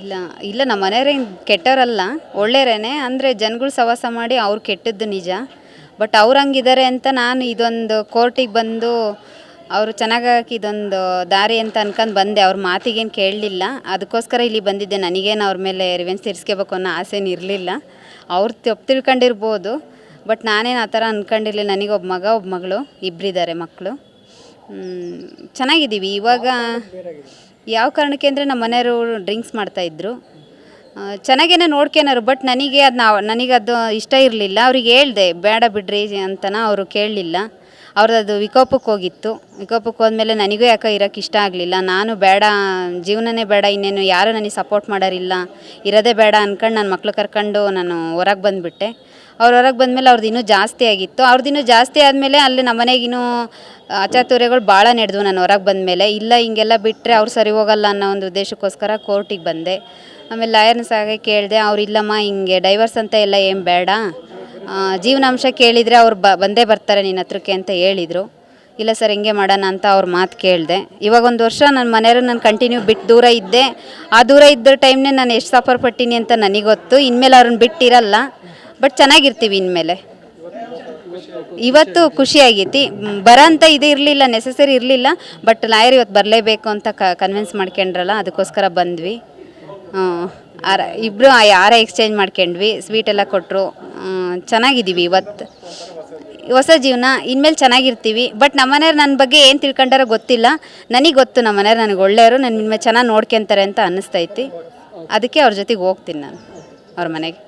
ಇಲ್ಲ ಇಲ್ಲ, ನಮ್ಮ ಮನೆಯವ್ರೇನು ಕೆಟ್ಟವರಲ್ಲ. ಒಳ್ಳೆಯರೇನೆ, ಅಂದರೆ ಜನಗಳು ಸವಾಸ ಮಾಡಿ ಅವ್ರು ಕೆಟ್ಟದ್ದು ನಿಜ. ಬಟ್ ಅವ್ರು ಹಂಗಿದ್ದಾರೆ ಅಂತ ನಾನು ಇದೊಂದು ಕೋರ್ಟಿಗೆ ಬಂದು ಅವರು ಚೆನ್ನಾಗಿ ಇದೊಂದು ದಾರಿ ಅಂತ ಅನ್ಕೊಂಡು ಬಂದೆ. ಅವ್ರ ಮಾತಿಗೇನು ಕೇಳಲಿಲ್ಲ. ಅದಕ್ಕೋಸ್ಕರ ಇಲ್ಲಿ ಬಂದಿದ್ದೆ. ನನಗೇನು ಅವ್ರ ಮೇಲೆ ರಿವೆನ್ಸ್ ತೀರಿಸ್ಕೋಬೇಕು ಅನ್ನೋ ಆಸೆನೂ ಇರಲಿಲ್ಲ. ಅವ್ರು ತಪ್ಪು ತಿಳ್ಕೊಂಡಿರ್ಬೋದು. ಬಟ್ ನಾನೇನು ಆ ಥರ ನನಗೆ ಒಬ್ಬ ಮಗ ಒಬ್ಬ ಮಗಳು ಇಬ್ಬರಿದ್ದಾರೆ ಮಕ್ಕಳು ಚೆನ್ನಾಗಿದ್ದೀವಿ. ಇವಾಗ ಯಾವ ಕಾರಣಕ್ಕೆ ಅಂದರೆ ನಮ್ಮ ಮನೆಯವರು ಡ್ರಿಂಕ್ಸ್ ಮಾಡ್ತಾಯಿದ್ರು ಚೆನ್ನಾಗೇನೆ ನೋಡ್ಕೊನಾರು ಬಟ್ ನನಗೆ ಅದು ನಾವು ನನಗದು ಇಷ್ಟ ಇರಲಿಲ್ಲ. ಅವ್ರಿಗೆ ಹೇಳ್ದೆ, ಬೇಡ ಬಿಡ್ರಿ ಅಂತನ ಅವರು ಕೇಳಲಿಲ್ಲ. ಅವ್ರದ್ದು ವಿಕೋಪಕ್ಕೆ ಹೋಗಿತ್ತು. ವಿಕೋಪಕ್ಕೆ ಹೋದ್ಮೇಲೆ ನನಗೂ ಯಾಕೆ ಇರೋಕ್ಕೆ ಇಷ್ಟ ಆಗಲಿಲ್ಲ. ನಾನು ಬೇಡ, ಜೀವನನೇ ಬೇಡ, ಇನ್ನೇನು ಯಾರೂ ನನಗೆ ಸಪೋರ್ಟ್ ಮಾಡೋರಿಲ್ಲ. ಇರೋದೇ ಬೇಡ ಅಂದ್ಕೊಂಡು ನನ್ನ ಮಕ್ಳು ಕರ್ಕೊಂಡು ನಾನು ಹೊರಗೆ ಬಂದುಬಿಟ್ಟೆ. ಅವ್ರು ಹೊರಗೆ ಬಂದಮೇಲೆ ಅವ್ರದ್ದು ಇನ್ನೂ ಜಾಸ್ತಿ ಆಗಿತ್ತು. ಅವ್ರದ್ದು ಇನ್ನೂ ಜಾಸ್ತಿ ಆದಮೇಲೆ ಅಲ್ಲಿ ನಮ್ಮ ಮನೆಗಿನೂ ಅಚಾತುರ್ಯಗಳು ಭಾಳ ನಡೆದು ನಾನು ಹೊರಗೆ ಬಂದಮೇಲೆ. ಇಲ್ಲ, ಹಿಂಗೆಲ್ಲ ಬಿಟ್ಟರೆ ಅವ್ರು ಸರಿ ಹೋಗಲ್ಲ ಅನ್ನೋ ಒಂದು ಉದ್ದೇಶಕ್ಕೋಸ್ಕರ ಕೋರ್ಟಿಗೆ ಬಂದೆ. ಆಮೇಲೆ ಲಾಯರ್ನ ಸಹ ಕೇಳಿದೆ, ಅವ್ರು, ಇಲ್ಲಮ್ಮ, ಹಿಂಗೆ ಡೈವರ್ಸ್ ಅಂತ ಎಲ್ಲ ಏನು ಬೇಡ. ಜೀವನಾಂಶ ಕೇಳಿದರೆ ಅವ್ರು ಬ, ಬಂದೇ ಬರ್ತಾರೆ ನಿನ್ನ ಹತ್ರಕ್ಕೆ ಅಂತ ಹೇಳಿದರು. ಇಲ್ಲ ಸರ್, ಹಿಂಗೆ ಮಾಡೋಣ ಅಂತ ಅವ್ರ ಮಾತು ಕೇಳಿದೆ. ಇವಾಗ ಒಂದು ವರ್ಷ ನನ್ನ ಮನೆಯವರು ನಾನು ಕಂಟಿನ್ಯೂ ಬಿಟ್ಟು ದೂರ ಇದ್ದೆ. ಆ ದೂರ ಇದ್ದ ಟೈಮ್ನೇ ನಾನು ಎಷ್ಟು ಸಫರ್ ಪಟ್ಟೀನಿ ಅಂತ ನನಗೆ ಗೊತ್ತು. ಇನ್ಮೇಲೆ ಅವ್ರನ್ನ ಬಿಟ್ಟಿರಲ್ಲ. ಬಟ್ ಚೆನ್ನಾಗಿರ್ತೀವಿ ಇನ್ಮೇಲೆ. ಇವತ್ತು ಖುಷಿಯಾಗೈತಿ. ಬರಂತ ಬರೋಂಥ ಇದು ಇರಲಿಲ್ಲ ನೆಸೆಸರಿ ಇರಲಿಲ್ಲ, ಬಟ್ ಲಾಯರ್ ಇವತ್ತು ಬರಲೇಬೇಕು ಅಂತ ಕ ಕನ್ವಿನ್ಸ್ ಮಾಡ್ಕೊಂಡ್ರಲ್ಲ, ಅದಕ್ಕೋಸ್ಕರ ಬಂದ್ವಿ. ಆರ ಇಬ್ಬರು ಆರ ಎಕ್ಸ್ಚೇಂಜ್ ಮಾಡ್ಕೊಂಡ್ವಿ ಸ್ವೀಟ್ ಎಲ್ಲ ಕೊಟ್ಟರು ಚೆನ್ನಾಗಿದ್ದೀವಿ ಇವತ್ತು. ಹೊಸ ಜೀವನ, ಇನ್ಮೇಲೆ ಚೆನ್ನಾಗಿರ್ತೀವಿ, ಬಟ್ ನಮ್ಮನೆಯವ್ರು ನನ್ನ ಬಗ್ಗೆ ಏನು ತಿಳ್ಕೊಂಡಾರೋ ಗೊತ್ತಿಲ್ಲ. ನನಗೆ ಗೊತ್ತು ನಮ್ಮನೆಯವ್ರು ನನಗೆ ಒಳ್ಳೆಯವರು ನನ್ನ ಇನ್ಮೇಲೆ ಚೆನ್ನಾಗಿ ನೋಡ್ಕೊಂತಾರೆ ಅಂತ ಅನ್ನಿಸ್ತೈತಿ. ಅದಕ್ಕೆ ಅವ್ರ ಜೊತೆಗೆ ಹೋಗ್ತೀನಿ ನಾನು, ಅವ್ರ ಮನೆಗೆ.